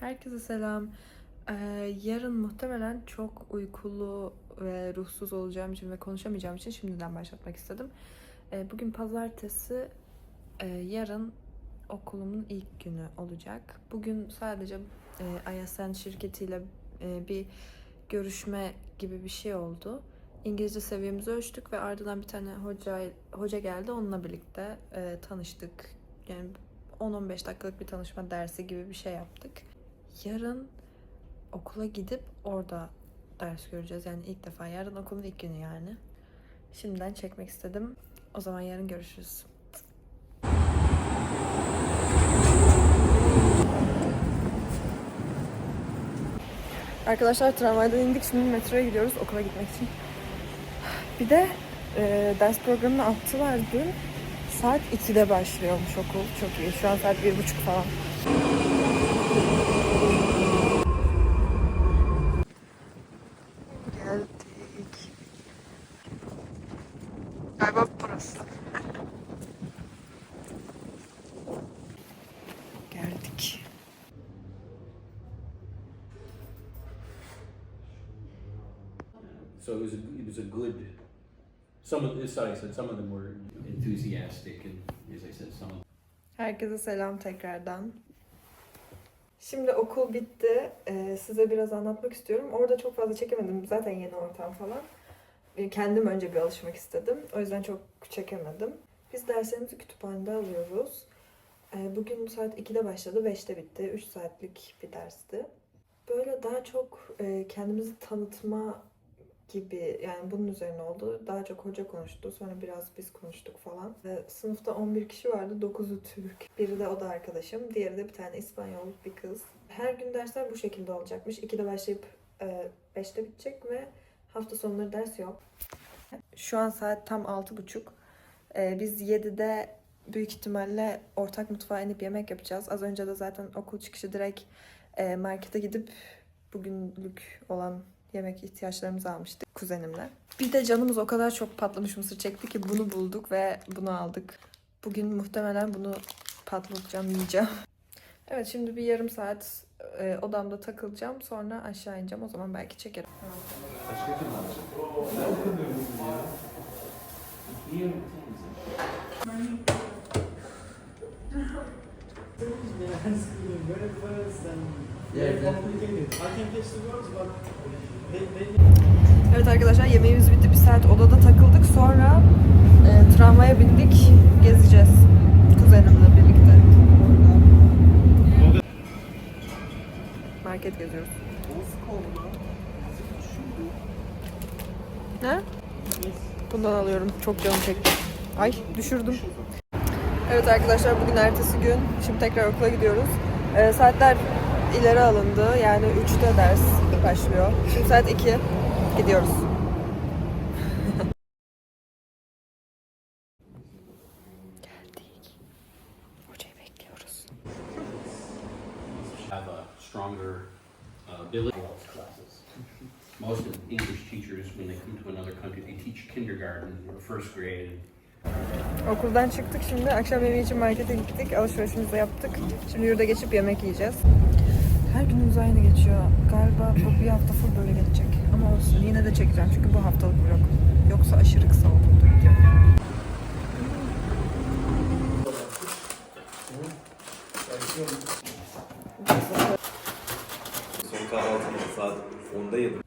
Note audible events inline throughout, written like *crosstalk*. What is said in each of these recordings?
Herkese selam. Ee, yarın muhtemelen çok uykulu ve ruhsuz olacağım için ve konuşamayacağım için şimdiden başlatmak istedim. Ee, bugün pazartesi, Ee, yarın okulumun ilk günü olacak. Bugün sadece e, ISN şirketiyle e, bir görüşme gibi bir şey oldu. İngilizce seviyemizi ölçtük ve ardından bir tane hoca hoca geldi. Onunla birlikte e, tanıştık. Yani 10-15 dakikalık bir tanışma dersi gibi bir şey yaptık. Yarın okula gidip orada ders göreceğiz. Yani ilk defa yarın okulun ilk günü yani. Şimdiden çekmek istedim. O zaman yarın görüşürüz. Arkadaşlar tramvaydan indik. Şimdi metroya gidiyoruz okula gitmek için. Bir de e, ders programını attılar dün. Saat 2'de başlıyormuş okul. Çok iyi. Şu an saat 1.30 falan. So it was a, it was a good. Some of this, I said, some of them were enthusiastic, and as I said, some of Herkese selam tekrardan. Şimdi okul bitti. Ee, size biraz anlatmak istiyorum. Orada çok fazla çekemedim. Zaten yeni ortam falan. Ee, kendim önce bir alışmak istedim. O yüzden çok çekemedim. Biz derslerimizi kütüphanede alıyoruz. Ee, bugün saat 2'de başladı, 5'te bitti. 3 saatlik bir dersti. Böyle daha çok e, kendimizi tanıtma gibi yani bunun üzerine oldu. Daha çok hoca konuştu. Sonra biraz biz konuştuk falan. Ee, sınıfta 11 kişi vardı. 9'u Türk. Biri de o da arkadaşım. Diğeri de bir tane İspanyol bir kız. Her gün dersler bu şekilde olacakmış. 2'de başlayıp e, 5'te bitecek ve hafta sonları ders yok. Şu an saat tam 6.30. Ee, biz 7'de büyük ihtimalle ortak mutfağa inip yemek yapacağız. Az önce de zaten okul çıkışı direkt e, markete gidip bugünlük olan yemek ihtiyaçlarımızı almıştık kuzenimle. Bir de canımız o kadar çok patlamış mısır çekti ki bunu bulduk ve bunu aldık. Bugün muhtemelen bunu patlatacağım, yiyeceğim. Evet şimdi bir yarım saat e, odamda takılacağım. Sonra aşağı ineceğim. O zaman belki çekerim. Evet arkadaşlar yemeğimiz bitti. Bir saat odada takıldık. Sonra e, tramvaya bindik. Gezeceğiz. Kuzenimle birlikte. Market geziyoruz. Ne? Bundan alıyorum. Çok canım çekti. Ay düşürdüm. Evet arkadaşlar bugün ertesi gün. Şimdi tekrar okula gidiyoruz. Ee, saatler ileri alındı. Yani 3'te ders başlıyor. Şimdi saat 2. Gidiyoruz. Geldik. Hocayı bekliyoruz. have a stronger uh, ability classes. Most of English teachers, when they come to another country, they teach kindergarten or first grade. Okuldan çıktık şimdi. Akşam yemeği için markete gittik. Alışverişimizi yaptık. Şimdi yurda geçip yemek yiyeceğiz. Her günümüz aynı geçiyor. Galiba bu bir hafta full böyle geçecek. Ama olsun yine de çekeceğim çünkü bu haftalık vlog. Yoksa aşırı kısa olduğunu video. Son kahvaltımı saat 10'da yedim.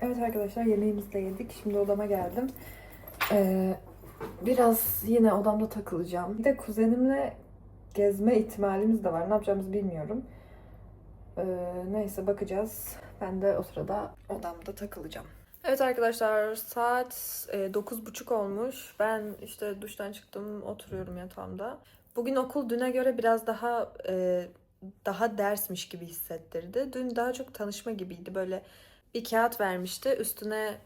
Evet arkadaşlar yemeğimizi de yedik. Şimdi odama geldim. Ee, biraz yine odamda takılacağım. Bir de kuzenimle gezme ihtimalimiz de var. Ne yapacağımızı bilmiyorum. Ee, neyse bakacağız. Ben de o sırada odamda takılacağım. Evet arkadaşlar saat e, 9.30 olmuş. Ben işte duştan çıktım oturuyorum yatağımda. Bugün okul düne göre biraz daha e, daha dersmiş gibi hissettirdi. Dün daha çok tanışma gibiydi. Böyle bir kağıt vermişti. Üstüne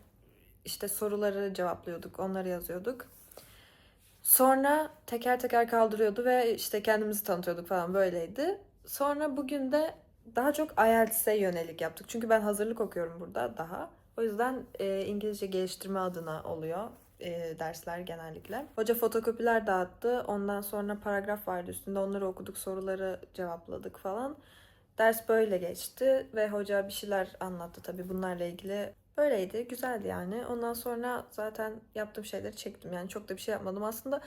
işte soruları cevaplıyorduk, onları yazıyorduk. Sonra teker teker kaldırıyordu ve işte kendimizi tanıtıyorduk falan böyleydi. Sonra bugün de daha çok IELTS'e yönelik yaptık. Çünkü ben hazırlık okuyorum burada daha. O yüzden e, İngilizce geliştirme adına oluyor. e, dersler genellikle. Hoca fotokopiler dağıttı. Ondan sonra paragraf vardı üstünde. Onları okuduk, soruları cevapladık falan. Ders böyle geçti ve hoca bir şeyler anlattı tabii bunlarla ilgili. Böyleydi, güzeldi yani. Ondan sonra zaten yaptığım şeyleri çektim. Yani çok da bir şey yapmadım. Aslında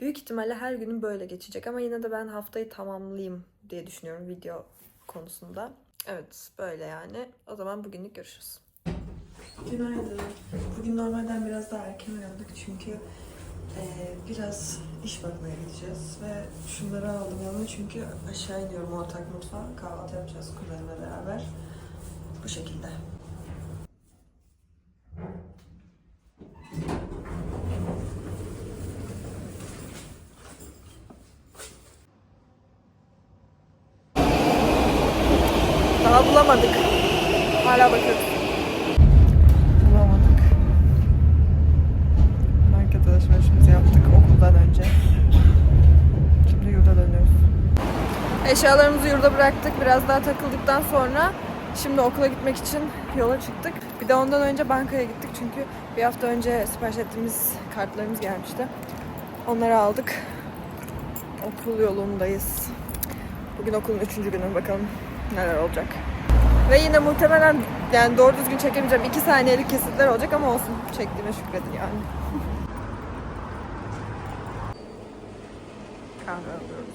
büyük ihtimalle her günüm böyle geçecek ama yine de ben haftayı tamamlayayım diye düşünüyorum video konusunda. Evet, böyle yani. O zaman bugünlük görüşürüz. Günaydın. Bugün normalden biraz daha erken uyandık çünkü eee, biraz iş bakmaya gideceğiz ve şunları aldım yanıma çünkü aşağı iniyorum ortak mutfağa. Kahvaltı yapacağız kuzenimle beraber. Bu şekilde. Daha bulamadık. Hala bakıyoruz. Bulamadık. Market alışverişimizi yaptık okuldan önce. Şimdi yurda dönüyoruz. Eşyalarımızı yurda bıraktık. Biraz daha takıldıktan sonra şimdi okula gitmek için yola çıktık. Bir de ondan önce bankaya gittik çünkü bir hafta önce sipariş ettiğimiz kartlarımız gelmişti. Onları aldık. Okul yolundayız. Bugün okulun üçüncü günü bakalım neler olacak. Ve yine muhtemelen yani doğru düzgün çekemeyeceğim. 2 saniyelik kesitler olacak ama olsun. Çektiğime şükredin yani. *laughs* Kahve alıyoruz.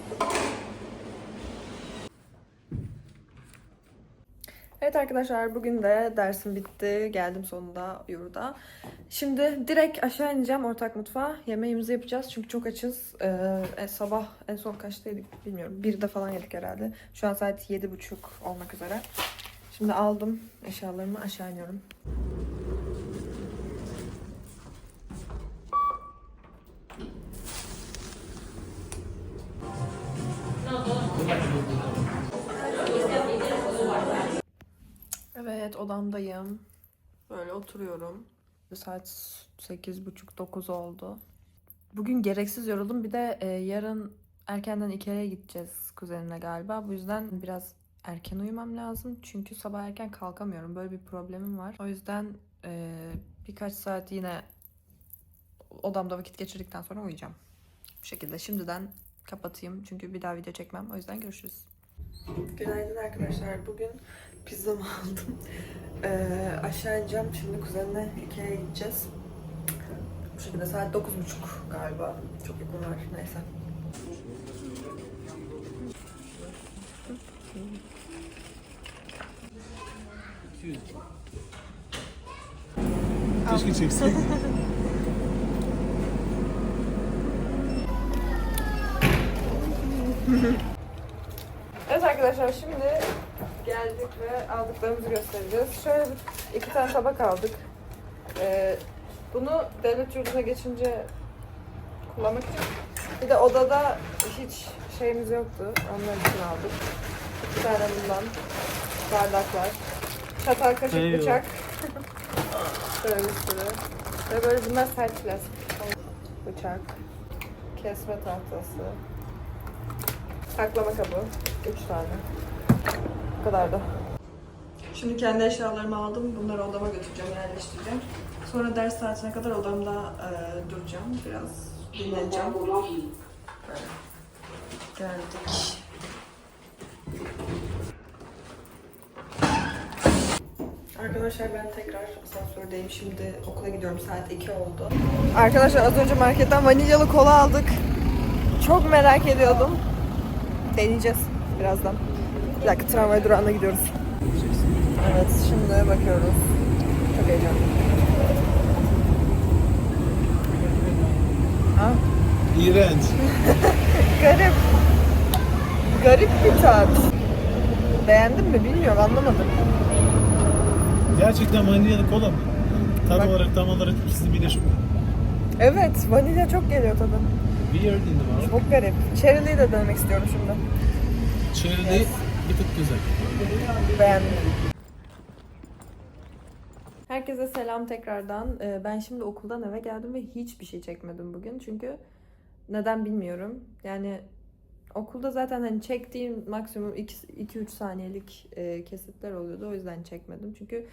Evet arkadaşlar bugün de dersim bitti. Geldim sonunda yurda. Şimdi direkt aşağı ineceğim ortak mutfağa. Yemeğimizi yapacağız çünkü çok açız. Ee, e, sabah en son kaçtaydık bilmiyorum. Bir de falan yedik herhalde. Şu an saat yedi buçuk olmak üzere. Şimdi aldım eşyalarımı aşağı iniyorum. Odamdayım. Böyle oturuyorum. Saat 8.30-9 oldu. Bugün gereksiz yoruldum. Bir de e, yarın erkenden Ikea'ya gideceğiz kuzenimle galiba. Bu yüzden biraz erken uyumam lazım. Çünkü sabah erken kalkamıyorum. Böyle bir problemim var. O yüzden e, birkaç saat yine odamda vakit geçirdikten sonra uyuyacağım. Bu şekilde şimdiden kapatayım. Çünkü bir daha video çekmem. O yüzden görüşürüz. Günaydın arkadaşlar. Bugün pizzamı aldım. *laughs* Ee, aşağı ineceğim. Şimdi kuzenimle Ikea'ya gideceğiz. Bu şekilde saat 9.30 galiba. Çok yakın var. Neyse. Keşke çekseydin. *laughs* Evet arkadaşlar şimdi geldik ve aldıklarımızı göstereceğiz. Şöyle bir- iki tane tabak aldık. Ee, bunu devlet yurduna geçince kullanmak için. Bir de odada hiç şeyimiz yoktu. Onlar için aldık. Bir tane bundan. Bardaklar. Çatal, kaşık, Eyvah. bıçak. *laughs* böyle bir sürü. Ve böyle bunlar sert plastik. Bıçak. Kesme tahtası. Saklama kabı. Üç tane. Bu kadar da. Şimdi kendi eşyalarımı aldım. Bunları odama götüreceğim, yerleştireceğim. Sonra ders saatine kadar odamda e, duracağım. Biraz dinleneceğim. Geldik. Arkadaşlar ben tekrar asansördeyim. Şimdi okula gidiyorum. Saat 2 oldu. Arkadaşlar az önce marketten vanilyalı kola aldık. Çok merak ediyordum. Deneyeceğiz birazdan. Bir dakika tramvay durağına gidiyoruz. Evet şimdi bakıyoruz. Çok heyecanlıyım. Ha? İğrenç. *laughs* Garip. Garip bir tat. Beğendin mi bilmiyorum anlamadım. Gerçekten vanilyalı kola mı? Tad Bak. olarak tam olarak ikisi birleşik mi? Evet vanilya çok geliyor tadı. Weird in the mouth. Çok garip. Cherry'liyi de denemek istiyorum şimdi. Cherry bir tık güzel. Beğendim. Herkese selam tekrardan. Ee, Ben şimdi okuldan eve geldim ve hiçbir şey çekmedim bugün. Çünkü neden bilmiyorum. Yani okulda zaten hani çektiğim maksimum 2-3 saniyelik e, kesitler oluyordu. O yüzden çekmedim. Çünkü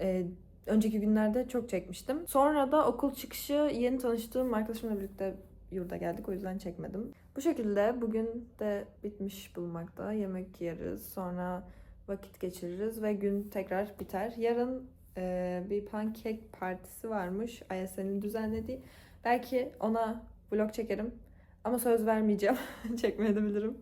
e, Önceki günlerde çok çekmiştim. Sonra da okul çıkışı yeni tanıştığım arkadaşımla birlikte yurda geldik. O yüzden çekmedim. Bu şekilde bugün de bitmiş bulunmakta. Yemek yeriz. Sonra vakit geçiririz ve gün tekrar biter. Yarın e, bir pankek partisi varmış. Ayasel'in düzenlediği. Belki ona vlog çekerim. Ama söz vermeyeceğim. *laughs* Çekmeyebilirim.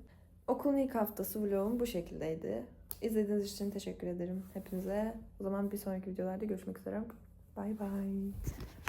Okulun ilk haftası vlogum bu şekildeydi. İzlediğiniz için teşekkür ederim hepinize. O zaman bir sonraki videolarda görüşmek üzere. Bay bay.